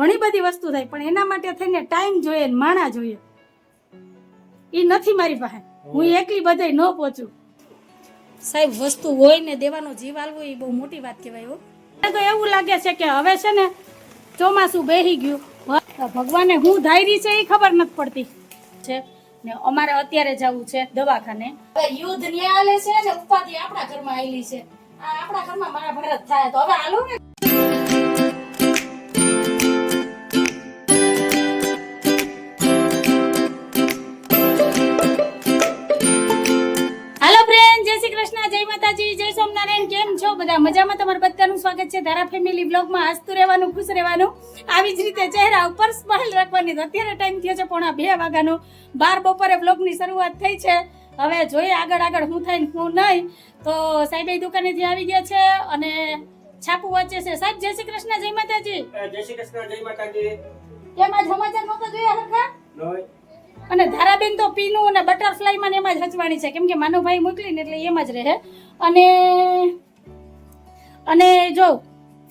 ઘણી બધી વસ્તુ થાય પણ એના માટે થઈને ટાઈમ જોઈએ ને માણા જોઈએ. એ નથી મારી પાસે. હું એકલી બધે ન પહોંચું. સાહેબ વસ્તુ હોય ને દેવાનો જીવ આલવો એ બહુ મોટી વાત કહેવાય હો. તો એવું લાગે છે કે હવે છે ને ચોમાસું બેહી ગયું. ભગવાને હું ધાયરી છે એ ખબર નથી પડતી. છે ને અમારે અત્યારે જવું છે દવાખાને. યુદ્ધ ન્યા છે ને ઉપાધિ આપણા ઘરમાં આવેલી છે. આ આપણા ઘરમાં મહાભારત થાય તો હવે હાલો ને. બધાનું સ્વાગત છે ધારા ફેમિલી બ્લોગમાં હસતું રહેવાનું ખુશ રહેવાનું. આવી જ રીતે ચહેરા ઉપર સ્માઇલ રાખવાની. અત્યારે ટાઈમ થયો છે પોણા બે વાગ્યાનો. બાર બપોરે બ્લોગની શરૂઆત થઈ છે. હવે જોઈએ આગળ આગળ હું થાય ને હું નહીં. તો સાહેબ દુકાનેથી આવી ગયા છે અને છાપુ વાંચે છે. સાહેબ જય શ્રી કૃષ્ણ જય માતાજી. જય શ્રી કૃષ્ણ જય માતાજી. કેમ આજ સમાચાર નહોતા જોયા હરખા? અને ધારાબેન તો પીનું અને બટરફ્લાયમાં ને એમાં જ હચવાની છે. કેમ કે માનવભાઈ મોકલી ને એટલે એમાં જ રહે. અને અને જો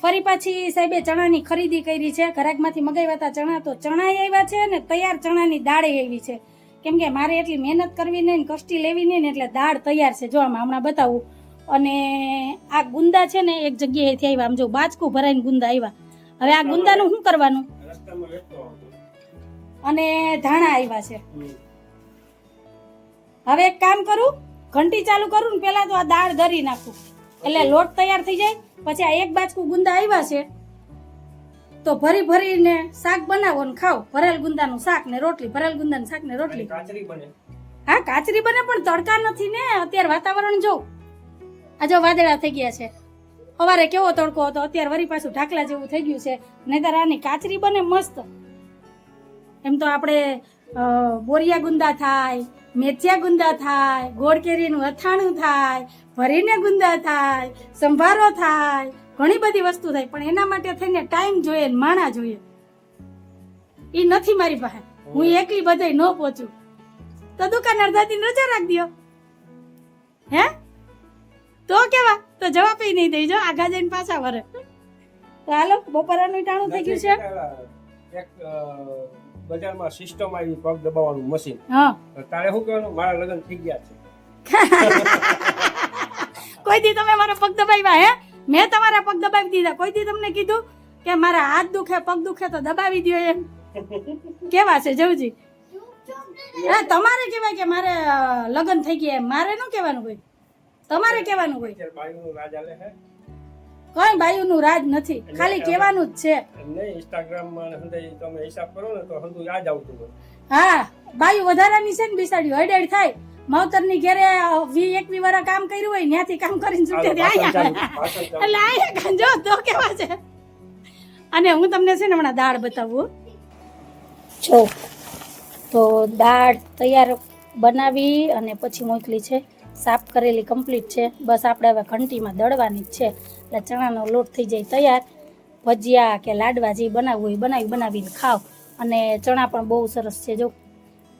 ફરી પાછી સાહેબે ચણાની ખરીદી કરી છે ઘરાકમાંથી મગાવ્યા હતા ચણા તો ચણા આવ્યા છે ને તૈયાર ચણાની દાળે આવી છે. કેમ કે મારે એટલી મહેનત કરવી નહીં ને કષ્ટી લેવી નહીં ને એટલે દાળ તૈયાર છે. જો આમાં હમણાં બતાવું. અને આ ગુંદા છે ને એક જગ્યાએથી આવ્યા. આમ જો બાચકું ભરાઈને ગુંદા આવ્યા. હવે આ ગુંદાનું શું કરવાનું. અને ધાણા આવ્યા છે. હવે એક કામ કરું ઘંટી ચાલુ કરું ને પેલા તો આ દાળ ધરી નાખું. એટલે લોટ તૈયાર થઈ જાય. પછી આ એક બાજકું ગુંદા આવ્યા છે. તો ભરી ભરીને શાક બનાવો ને ખાવ ભરેલ ગુંદાનું શાક ને રોટલી ભરેલ ગુંદાનું શાક ને રોટલી. કાચરી બને. હા કાચરી બને પણ તડકા નથી ને અત્યારે વાતાવરણ જો. આ જો વાદળા થઈ ગયા છે. સવારે કેવો તડકો હતો અત્યારે વરી પાછું ઢાકલા જેવું થઈ ગયું છે. નહીતર આની કાચરી બને મસ્ત. એમ તો આપણે બોરિયા ગુંદા થાય મેથિયા ગુંદા થાય ગોળ કેરીનું અથાણું થાય ભરીને ગુંદા થાય સંભારો થાય ઘણી બધી વસ્તુ થાય. પણ એના માટે થઈને ટાઈમ જોઈએ માણા જોઈએ. એ નથી મારી પાસે. હું એકલી બધે ન પહોંચું. તો દુકાનદાર દાદી રજા રાખ દ્યો. હે? તો કેવા? તો જવાબ નહીં દેજો. આગા જઈને પાછા વરે. તો હાલો બપોરાનું ટાણું થઈ ગયું છે. બજારમાં સિસ્ટમ આવી પગ દબાવવાનું મશીન હા. તારે શું કહેવાનું? મારા લગ્ન થઈ ગયા છે. કોઈ દી તમે મારા પગ દબાવ્યા હે? મેં તમારા પગ દબાવી દીધા. કોઈ દી તમને કીધું કે મારા હાથ દુખે પગ દુખે તો દબાવી દ્યો એમ? કેવા છે જવજી? હા તમારે કહેવાય કે મારે લગ્ન થઈ ગયા એમ? મારે ન કહેવાનું કોઈ? તમારે કહેવાનું હોય કોઈ બાયુનું રાજ નથી. ખાલી કહેવાનું જ છે. નહીં ઇન્સ્ટાગ્રામમાં હંધાઈ તમે હિસાબ કરો ને તો હંદુ યાદ આવતું હોય. હા બાયુ વધારાની છે ને બિસાડી હડેડ થાય. માવતરની ઘેરે અ, વી એકવી વાર કામ કર્યું હોય ત્યાંથી કામ કરીને છૂટે. એટલે આયા ગંજો તો કેવા છે? અને હું તમને છે ને હમણાં દાળ બતાવું. જો તો દાળ તૈયાર બનાવી અને પછી મોકલી છે. સાફ કરેલી કમ્પ્લીટ છે. બસ આપણે હવે ઘંટીમાં દળવાની જ છે. એટલે ચણાનો લોટ થઈ જાય તૈયાર. ભજીયા કે લાડવા જે બનાવવું હોય બનાવી બનાવીને ખાવ અને ચણા પણ બહુ સરસ છે જો.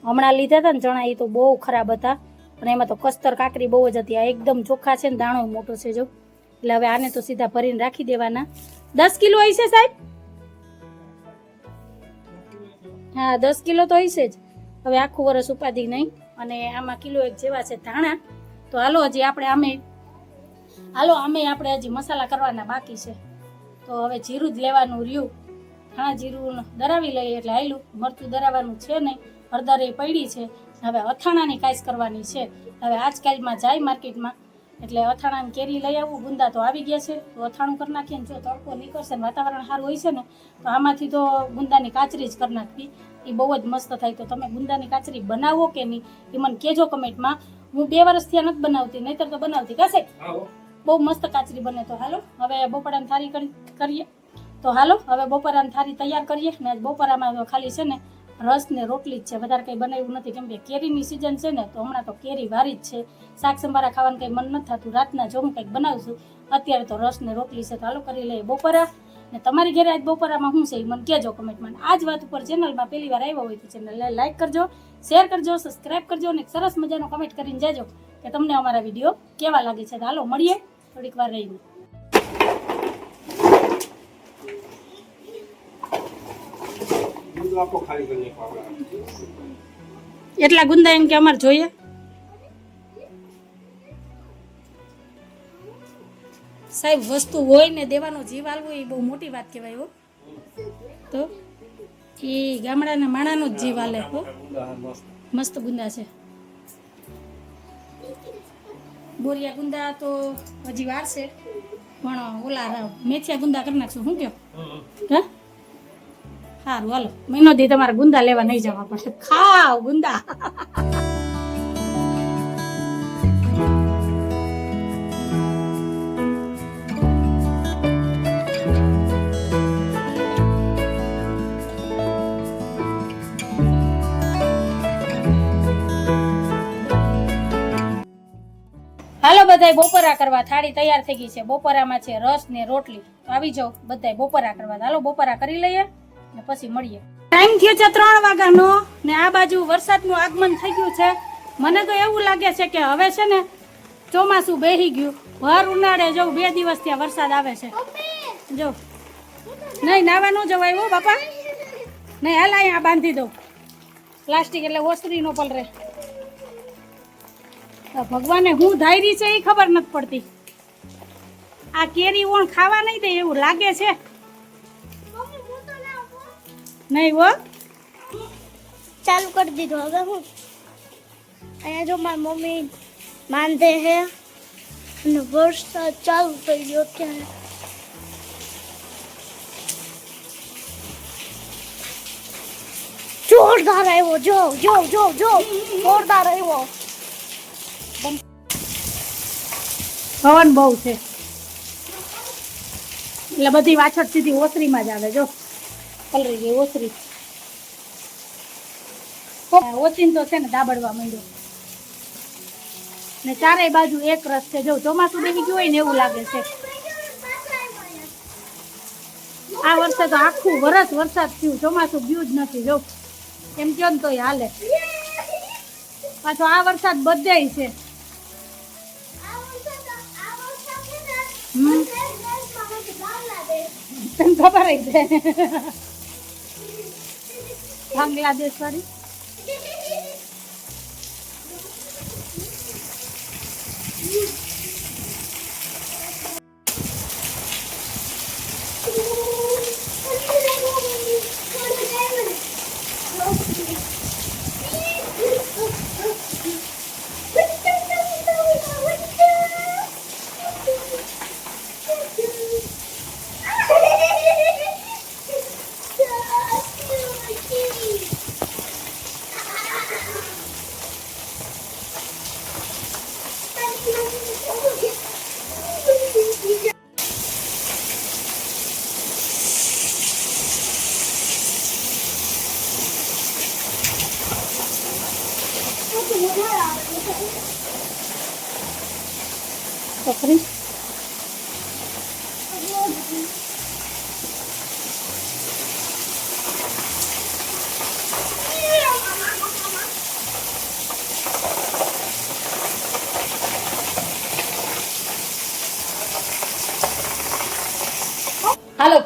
હમણાં લીધા હતા ને ચણા, એ તો બહુ ખરાબ હતા. અને એમાં તો કસ્તર કાકરી બહુ જ હતી. આ એકદમ ચોખ્ખા છે ને દાણો મોટો છે જો. એટલે હવે આને તો સીધા ભરીને રાખી દેવાના. દસ કિલો હશે સાહેબ? હા, દસ કિલો તો હશે જ. હવે આખું વરસ ઉપાધિ નહીં. અને આમાં કિલો એક જેવા છે ધાણા. તો હાલો હજી આપણે આમે હાલો અમે આપણે હજી મસાલા કરવાના બાકી છે. તો હવે જીરું જ લેવાનું રહ્યું. હા, જીરું દરાવી લઈએ એટલે આયલું મરચું દરાવવાનું છે નહીં. હળદર એ પડી છે. હવે અથાણાની કાંઈસ કરવાની છે. હવે આજકાલમાં જાય માર્કેટમાં. એટલે અથાણાની કેરી લઈ આવું. ગુંદા તો આવી ગયા છે. તો અથાણું કરી નાખીએ ને જો તડકો નીકળશે ને વાતાવરણ સારું હોય છે ને, તો આમાંથી તો ગુંદાની કાચરી જ કરી નાખવી. એ બહુ જ મસ્ત થાય. તો તમે ગુંદાની કાચરી બનાવો કે નહીં એ મને કહેજો કમેન્ટમાં. હું બે વર્ષથી નથી બનાવતી, નહીતર તો બનાવતી. કશે. બહુ મસ્ત કાચરી બને તો હાલો, હવે બપોરાની થાળી કરીએ. તો હાલો, હવે બપોરાની થાળી તૈયાર કરીએ ને બપોરામાં ખાલી છે ને રસ ને રોટલી જ છે. વધારે કંઈ બનાવ્યું નથી, કેમ કે કેરીની સિઝન છે ને, તો હમણાં તો કેરી વારી જ છે. શાક સંભારા ખાવાનું કંઈ મન નથી થતું, રાતના જો હું કંઈક બનાવશું અત્યારે તો રસ ને રોટલી છે, તો હાલો કરી લઈએ બપોરા. ને તમારી ઘરે આજ બપોરામાં શું છે એ મને કહેજો કમેન્ટમાં. આ જ વાત ઉપર ચેનલમાં પહેલી વાર આવ્યા હોય તો ચેનલને લાઈક કરજો શેર કરજો સબસ્ક્રાઇબ કરજો અને એક સરસ મજાનો કમેન્ટ કરીને જાજો કે તમને અમારા વીડિયો કેવા લાગે છે. તો હાલો મળીએ થોડીક વાર રહીને. એટલા ગુંદા એમ કે અમારે જોઈએ? સાહેબ વસ્તુ હોય ને દેવાનો જીવ આલવો એ બહુ મોટી વાત કહેવાય હો. તો એ ગામડાના માણાનો જ જીવ આલે હો. મસ્ત ગુંદા છે. બોરિયા ગુંદા તો હજી વાર છે પણ ઓલા મેથિયા ગુંદા કરી નાખશું. શું કહો હા? સારું હાલો. મહિનો દી તમારે ગુંદા લેવા નહીં જવા પડશે ખાવ ગુંદા. બધાય બપોરા કરવા થાળી તૈયાર થઈ ગઈ છે. બપોરામાં છે રસ ને રોટલી. તો આવી જાઓ બધાય બપોરા કરવા. હાલો બપોરા કરી લઈએ ને પછી મળીએ. ટાઈમ થયો છે ત્રણ વાગ્યાનો ને આ બાજુ વરસાદનું આગમન થઈ ગયું છે. મને તો એવું લાગે છે કે હવે છે ને ચોમાસું બેહી ગયું. ભર ઉનાળે જવું બે દિવસ ત્યાં વરસાદ આવે છે. જો. નહીં, નાવા ન જવાય હો બાપા. નહીં, હાલ અહીંયા બાંધી દઉં. પ્લાસ્ટિક એટલે ઓસરી નો પલરે. તો ભગવાને હું ધાયરી છે એ ખબર નથી પડતી. આ કેરી ઓણ ખાવા નહીં દે એવું લાગે છે. નહીં હો. ચાલુ કરી દીધું હવે હું. અહીંયા જો મારી મમ્મી માંદે હે. અને વરસાદ ચાલુ થઈ ગયો અત્યારે. જોરદાર આવ્યો, જો જો જો જો, જોરદાર આવ્યો. પવન બહુ છે. એટલે બધી વાછડ સીધી ઓસરીમાં જ આવે, જો. પલરી ગઈ ઓસરી. ઓછીન તો છે ને દાબડવા માંડ્યો. ને ચારેય બાજુ એક રસ છે, જો ચોમાસું બેસી ગયું હોય ને એવું લાગે છે. આ વર્ષે તો આખું વરસ વરસાદ થયું, ચોમાસું ગયું જ નથી, જો. એમ કયો ને તોય હાલે. પાછો આ વરસાદ બધાય છે. તને ખબર જ છે બાંગ્લાદેશ વાળી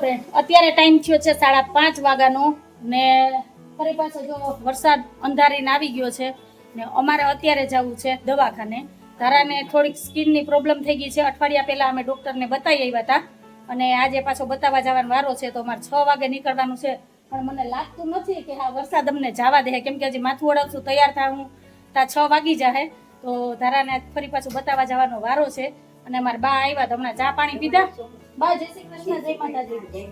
હાલો અત્યારે ટાઈમ થયો છે સાડા પાંચ વાગ્યાનો ને ફરી પાછો જો વરસાદ અંધારીને આવી ગયો છે ને અમારે અત્યારે જવું છે દવાખાને. ધારાને થોડીક સ્કિનની પ્રોબ્લેમ થઈ ગઈ છે. અઠવાડિયા પહેલાં અમે ડૉક્ટરને બતાવી આવ્યા હતા અને આજે પાછો બતાવવા જવાનો વારો છે તો અમારે છ વાગે નીકળવાનું છે. પણ મને લાગતું નથી કે હા વરસાદ અમને જવા દે. કેમ કે હજી માથું ઓળખશું તૈયાર થવું ત્યાં છ વાગી જાય તો ધારાને ફરી પાછું બતાવવા જવાનો વારો છે. અને અમારા બા આવ્યા તો હમણાં ચા પાણી પીધા. બા જય શ્રી કૃષ્ણ જય માતાજી.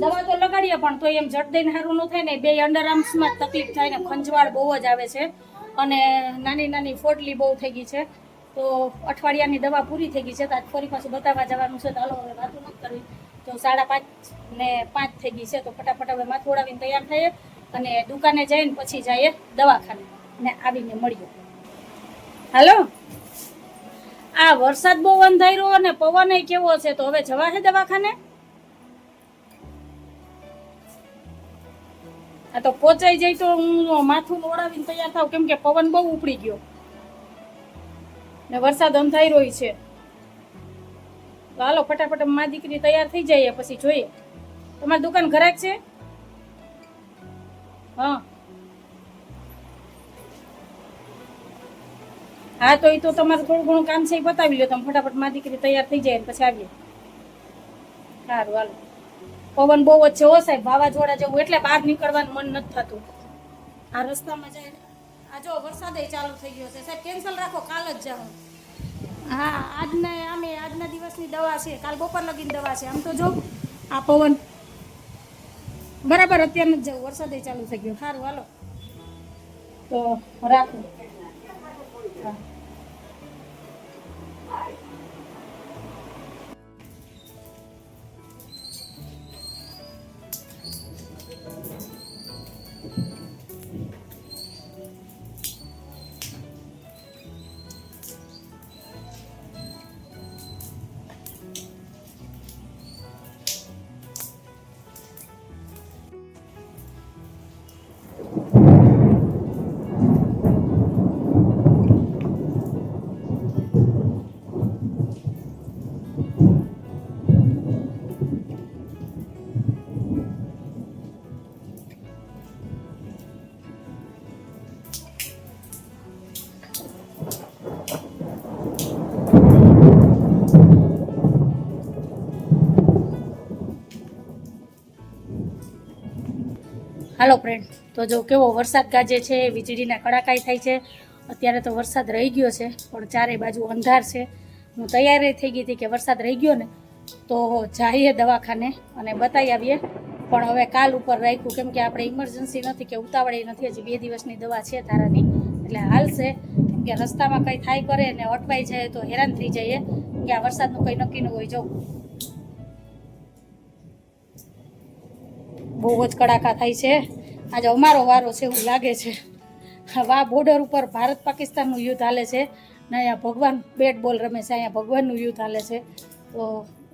દવા તો લગાડીએ પણ તો એમ જટ દઈને સારું ન થાય ને બે અંડર આર્મ્સમાં તકલીફ થાય ને ખંજવાળ બહુ જ આવે છે. અને નાની નાની ફોટલી બહુ થઈ ગઈ છે. તો અઠવાડિયાની દવા પૂરી થઈ ગઈ છે તો આજ ફરી પાછું બતાવવા જવાનું છે. તો હાલો હવે વાતું નથી કરવી. તો સાડા પાંચ ને પાંચ થઈ ગઈ છે તો ફટાફટ હવે માથું ઓળાવીને તૈયાર થઈએ અને દુકાને જઈને પછી જઈએ દવાખાને. ને આવીને મળીએ. હાલો? આ વરસાદ બહુ અંધાર્યો અને પવન કેવો છે તો હવે જવા છે દવાખાને? આ તો પહોંચાઈ જાય તો હું માથું ઓળાવીને તૈયાર થાવ, કેમ કે પવન બહુ ઉપડી ગયો. ને વરસાદ અંધાર્યો છે. તો હાલો ફટાફટ મા દીકરી તૈયાર થઈ જાય પછી જોઈએ. તમારી દુકાન ઘરાક છે? હા. તો એ તો તમારું થોડું ઘણું કામ છે એ બતાવી લો તમે ફટાફટમાં દીકરી તૈયાર થઈ જાય પછી આવીએ. સારું હાલો. પવન બહુ જ છે ઓ સાહેબ વાવાઝોડા જેવું. એટલે બહાર નીકળવાનું મન નથી થતું. આ રસ્તામાં જાય આ જો વરસાદ ચાલુ થઈ ગયો છે. સાહેબ કેન્સલ રાખો કાલ જ જાઉં. હા આજના આમે આજના દિવસની દવા છે. કાલ બપોર લગીન દવા છે. આમ તો જો આ પવન બરાબર અત્યારનું જ જવું. વરસાદ ચાલુ થઈ ગયો. સારું હાલો. તો રાખો. હા. હાલો ફ્રેન્ડ તો જો કેવો વરસાદ ગાજે છે, વીજળીના કડાકાઈ થાય છે, અત્યારે તો વરસાદ રહી ગયો છે, પણ ચારે બાજુ અંધાર છે. હું તૈયાર થઈ ગઈ હતી કે વરસાદ રહી ગયો ને, તો જઈએ દવાખાને અને બતાવી આવીએ. પણ હવે કાલ ઉપર રાખ્યું, કેમ કે આપણે ઇમરજન્સી નથી કે ઉતાવળી નથી, હજી બે દિવસની દવા છે તારાની એટલે હાલશે. કેમ કે રસ્તામાં કંઈ થાય કરે ને અટવાઈ જાય તો હેરાન થઈ જઈએ કે આ વરસાદનું કંઈ નક્કી ન હોય. જો બહુ જ કડાકા થાય છે. આજે અમારો વારો છે એવું લાગે છે. વા બોર્ડર ઉપર ભારત પાકિસ્તાનનું યુદ્ધ હાલે છે ને અહીંયા ભગવાન બેટ બોલ રમે છે, અહીંયા ભગવાનનું યુદ્ધ હાલે છે. તો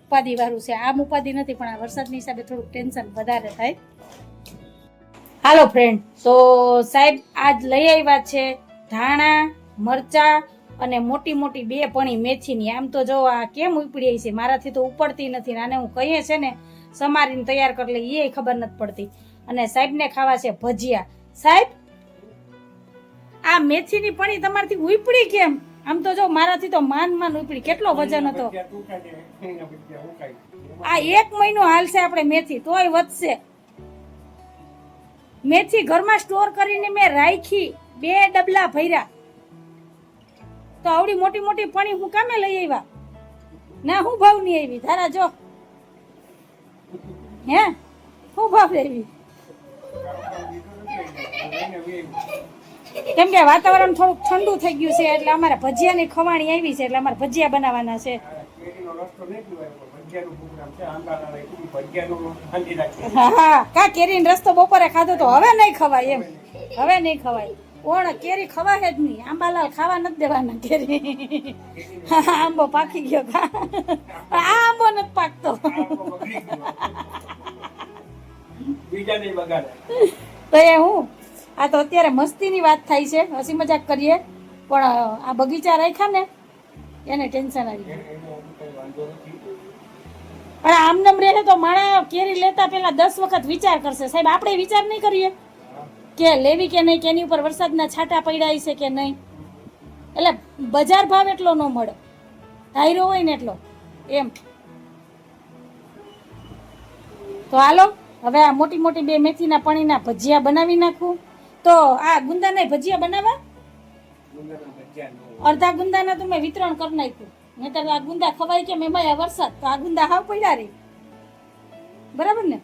ઉપાધિ વાળું છે. આમ ઉપાધિ નથી, પણ આ વરસાદની હિસાબે થોડુંક ટેન્શન વધારે થાય. હાલો ફ્રેન્ડ તો સાહેબ, આજ લઈ આવ્યા છે ધાણા, મરચા અને મોટી મોટી બે પણી મેથીની. આમ તો જો આ કેમ ઉપડી છે? મારાથી તો ઉપડતી નથી આને હું કહીએ છે ને સમારીને તૈયાર કરી લઈએ એ ખબર નથી પડતી. અને સાહેબને ખાવા છે ભજીયા. સાહેબ, આ મેથીની પણી તમારથી ઉપડી કેમ? આમ તો જો મારાથી તો માન માન ઉપડી. કેટલો વજન હતો. આ એક મહિનો હાલશે આપણે મેથી, તોય વધશે. મેથી ઘરમાં સ્ટોર કરીને મેં રાખી, બે ડબલા ભર્યા. તો આવડી મોટી મોટી પણી હું કામે લઈ આવ્યા? ના, હું ભાવ નહીં આવી. ધારા જો. હે? શું ભાવ દેવી કેમ કે વાતાવરણ થોડુંક ઠંડુ થઈ ગયું છે, એટલે અમારે ભજીયાની ખવાણી આવી છે, એટલે અમારે ભજીયા બનાવવાના છે. હા, કા કેરીનો રસ્તો બપોરે ખાધો તો હવે નહીં ખવાય એમ. હવે નહીં ખવાય. કોણ કેરી ખવાય જ નહીં. આંબાલાલ ખાવા નથી દેવાના કેરી. આંબો પાકી ગયો કા? બગાડે. તો એ હું આ તો અત્યારે મસ્તીની વાત થાય છે હસી મજાક કરીએ પણ આ બગીચા રાખ્યા ને એને ટેન્શન આવી ગયું. પણ આમનામ રહે તો માણા કેરી લેતા પહેલા દસ વખત વિચાર કરશે. સાહેબ આપણે વિચાર નહીં કરીએ કે લેવી કે નહીં કે એની ઉપર વરસાદના છાંટા પડ્યા છે કે નહીં. એટલે બજાર ભાવ એટલો ન મળે. ધાયરો હોય ને એટલો. એમ. તો હાલો. હવે આ મોટી મોટી બે મેથીના પાણીના ભજીયા બનાવી નાખું. તો આ ગુંદાના ભજીયા બનાવવા? અડધા ગુંદાના તો મેં વિતરણ કરી નાખ્યું. નહીતર આ ગુંદા ખવાય કે મેં આ વરસાદ. તો આ ગુંદા હાવ પડ્યા રે. બરાબર ને?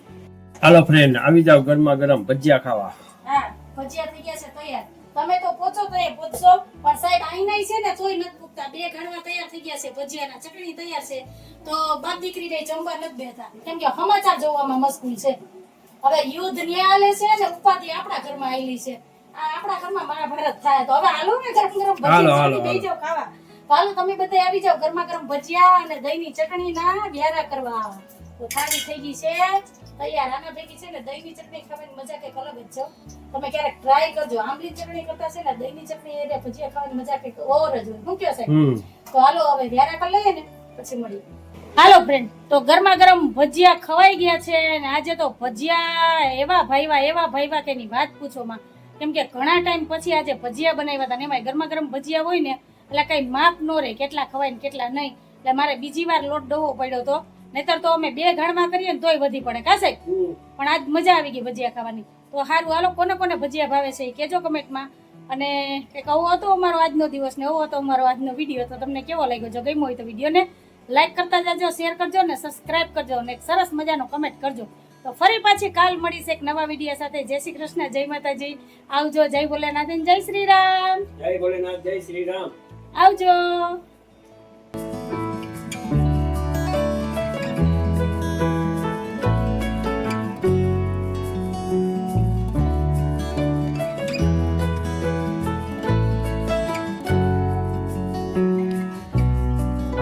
હાલો ફ્રેન્ડ આવી જાવ ગરમા ગરમ ભજીયા ખાવા. હા ભજીયા થઈ ગયા છે તૈયાર. તમે તો પોચો તો એ પોચશો પણ સાહેબ આઈના છે ને તોય નથી પૂગતા. બે ઘણવા તૈયાર થઈ ગયા છે ભજીયાના ચટણી તૈયાર છે. તો બાપ દીકરી ને જમવા નથી બેઠા. કેમ કે સમાચાર જોવામાં મશગુલ છે. હવે યુદ્ધ ન્યાયાલય છે ને ઉપાધિ આપણા ઘરમાં આવેલી છે. આ આપણા ઘરમાં મારા ભારત થાય તો. હવે હાલો ને ગરમ ગરમ ભજીયા બેસી ખાવા. હાલો તમે બધા આવી જાઓ ગરમા ગરમ ભજીયા અને દહીંની ચટણી ના વ્યારા કરવા આવો. તો થાળી થઈ ગઈ છે. તૈયાર આના ભેગી છે ને દહીંની ચટણી ખાવાની મજા કંઈક અલગ જ છે તમે ક્યારેક ટ્રાય કરજો. આંબલી ચટણી કરતા છે ને દહીંની ચટણી એટલે ભજીયા ખાવાની મજા કંઈક ઓર જ હોય. શું કયો સાહેબ? તો હાલો હવે વ્યારા કરી લઈએ ને પછી મળી હાલો ફ્રેન્ડ તો ગરમા ગરમ ભજીયા ખવાઈ ગયા છે અને આજે તો ભજીયા એવા ભાઈવા એવા ભાઈવા કે એની વાત પૂછો માં. કેમ કે ઘણા ટાઈમ પછી આજે ભજીયા બનાવ્યા હતા ને એમાં ગરમા ગરમ ભજીયા હોય ને એટલે કઈ માપ નો રહે કેટલા ખવાય ને કેટલા નહીં. એટલે મારે બીજી વાર લોટ ડોવો પડ્યો તો નહીતર તો અમે બે ઘણમાં કરીએ ને તોય વધી પડે કાશે. પણ આજ મજા આવી ગઈ ભજીયા ખાવાની. તો સારું હાલો કોને કોને ભજીયા ભાવે છે એ કહેજો કમેન્ટમાં. અને કંઈક આવો હતો અમારો આજનો દિવસ ને એવો હતો અમારો આજનો વીડિયો તો તમને કેવો લાગ્યો? જો ગમ્યો હોય તો વિડીયોને લાઈક કરતા જાજો શેર કરજો ને સબસ્ક્રાઇબ કરજો અને એક સરસ મજાનો કમેન્ટ કરજો. તો ફરી પાછી કાલ મળીશ એક નવા વીડિયો સાથે. જય શ્રી કૃષ્ણ જય માતાજી. આવજો જય ભોલેનાથ જય શ્રી રામ. જય ભોલેનાથ જય શ્રી રામ. આવજો.